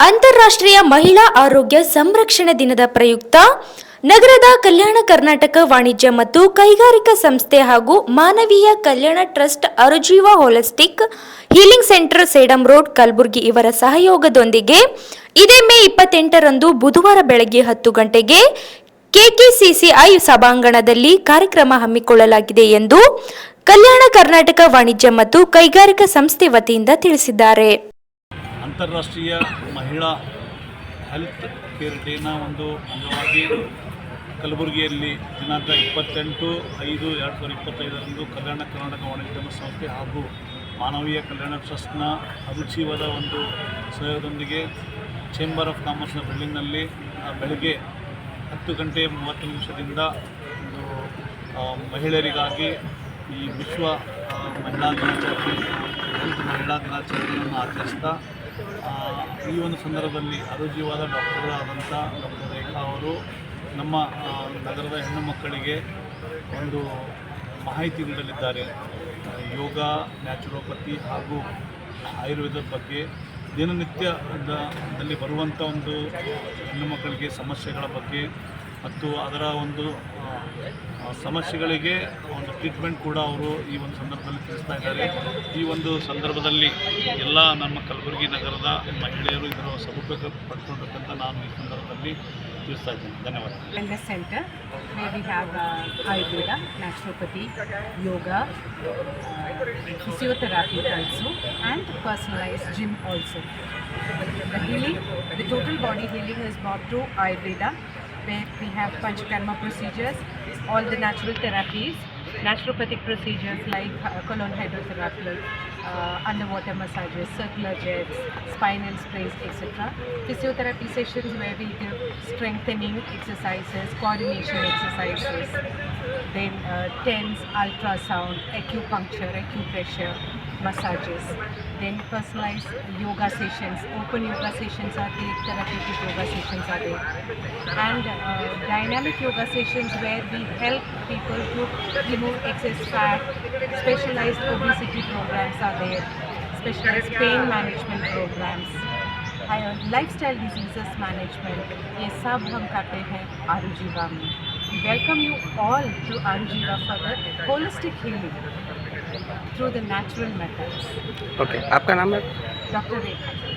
ಅಂತಾರಾಷ್ಟ್ರೀಯ ಮಹಿಳಾ ಆರೋಗ್ಯ ಸಂರಕ್ಷಣೆ ದಿನದ ಪ್ರಯುಕ್ತ ನಗರದ ಕಲ್ಯಾಣ ಕರ್ನಾಟಕ ವಾಣಿಜ್ಯ ಮತ್ತು ಕೈಗಾರಿಕಾ ಸಂಸ್ಥೆ ಹಾಗೂ ಮಾನವೀಯ ಕಲ್ಯಾಣ trust Arujeeva holistic healing centre Sedam road Kalaburagi ಇವರ ಸಹಯೋಗದೊಂದಿಗೆ ಇದೇ ಮೇ ಇಪ್ಪತ್ತೆಂಟರಂದು ಬುಧವಾರ ಬೆಳಗ್ಗೆ ಹತ್ತು ಗಂಟೆಗೆ ಕೆಕೆಸಿಸಿಐ ಸಭಾಂಗಣದಲ್ಲಿ ಕಾರ್ಯಕ್ರಮ ಹಮ್ಮಿಕೊಳ್ಳಲಾಗಿದೆ ಎಂದು ಕಲ್ಯಾಣ ಕರ್ನಾಟಕ ವಾಣಿಜ್ಯ ಮತ್ತು ಕೈಗಾರಿಕಾ ಸಂಸ್ಥೆ ವತಿಯಿಂದ ತಿಳಿಸಿದ್ದಾರೆ. ಅಂತಾರಾಷ್ಟ್ರೀಯ ಮಹಿಳಾ ಹೆಲ್ತ್ ಕೇರ್ ಡೇನ ಒಂದು ಅಂಗವಾಗಿ ಕಲಬುರಗಿಯಲ್ಲಿ ದಿನಾಂಕ ಇಪ್ಪತ್ತೆಂಟು ಐದು ಎರಡು ಸಾವಿರದ ಇಪ್ಪತ್ತೈದರಂದು ಕಲ್ಯಾಣ ಕರ್ನಾಟಕ ವಾಣಿಜ್ಯೋದ್ಯಮ ಸಂಸ್ಥೆ ಹಾಗೂ ಮಾನವೀಯ ಕಲ್ಯಾಣ ಟ್ರಸ್ಟ್ನ ಅರುಚಿವದ ಒಂದು ಸಹಯೋಗದೊಂದಿಗೆ ಚೇಂಬರ್ ಆಫ್ ಕಾಮರ್ಸ್ನ ಬಿಲ್ಡಿಂಗ್ನಲ್ಲಿ ಬೆಳಗ್ಗೆ ಹತ್ತು ಗಂಟೆ ಮೂವತ್ತು ನಿಮಿಷದಿಂದ ಒಂದು ಮಹಿಳೆಯರಿಗಾಗಿ ಈ ವಿಶ್ವ ಮಹಿಳಾ ದಿನಾಚರಣೆ, ಹೆಲ್ತ್ ಮಹಿಳಾ ದಿನಾಚರಣೆಯನ್ನು ಆಚರಿಸ್ತಾ ಈ ಒಂದು ಸಂದರ್ಭದಲ್ಲಿ ಅರುಜೀವಾದ ಡಾಕ್ಟರ್ ಡಾಕ್ಟರ್ ರೇಖಾ ಅವರು ನಮ್ಮ ನಗರದ ಹೆಣ್ಣು ಮಕ್ಕಳಿಗೆ ಒಂದು ಮಾಹಿತಿ ನೀಡಲಿದ್ದಾರೆ. ಯೋಗ, ನ್ಯಾಚುರೋಪತಿ ಹಾಗೂ ಆಯುರ್ವೇದದ ಬಗ್ಗೆ ದಿನನಿತ್ಯದಲ್ಲಿ ಬರುವಂಥ ಒಂದು ಹೆಣ್ಣು ಮಕ್ಕಳಿಗೆ ಸಮಸ್ಯೆಗಳ ಬಗ್ಗೆ ಮತ್ತು ಅದರ ಒಂದು ಸಮಸ್ಯೆಗಳಿಗೆ ಟ್ರೀಟ್ಮೆಂಟ್ ಕೂಡ ಅವರು ಈ ಒಂದು ಸಂದರ್ಭದಲ್ಲಿ ತಿಸ್ತಾ ಇದ್ದಾರೆ. ಈ ಒಂದು ಸಂದರ್ಭದಲ್ಲಿ ಎಲ್ಲ ನಮ್ಮ ಕಲಬುರ್ಗಿ ನಗರದ ಮಹಿಳೆಯರು ಇದರ ಸಮೂಹಕವನ್ನು ಪಡೆಕೊಂಡಂತ ನಾನು ಈ ಸಂದರ್ಭದಲ್ಲಿ ತಿಳಿಸತಾ ಇದ್ದೇನೆ. ಧನ್ಯವಾದಗಳು wellness 센터 may be have Ayurveda ಮ್ಯಾಸಪತಿ yoga physiotherapy treats and personalised gym also ಇಲ್ಲಿ total body healing is bought to Ayurveda where we have panchakarma procedures all the natural therapies naturopathic procedures like uh, colon hydrotherapy, uh, underwater massages, circular jets, spinal sprays, etc. Physiotherapy sessions where we give strengthening exercises, coordination exercises, then uh, TENS, ultrasound, acupuncture, acupressure, massages, then personalized yoga sessions, open yoga sessions are there, therapeutic yoga sessions are there, and uh, dynamic yoga sessions where we help people to remove excess fat. Specialized obesity programs are there. Specialized pain management programs. Lifestyle disease management ये सब हम करते हैं आरुजीवा में welcome you all to Arujeeva for the holistic healing through the natural methods okay आपका नाम है doctor रेखा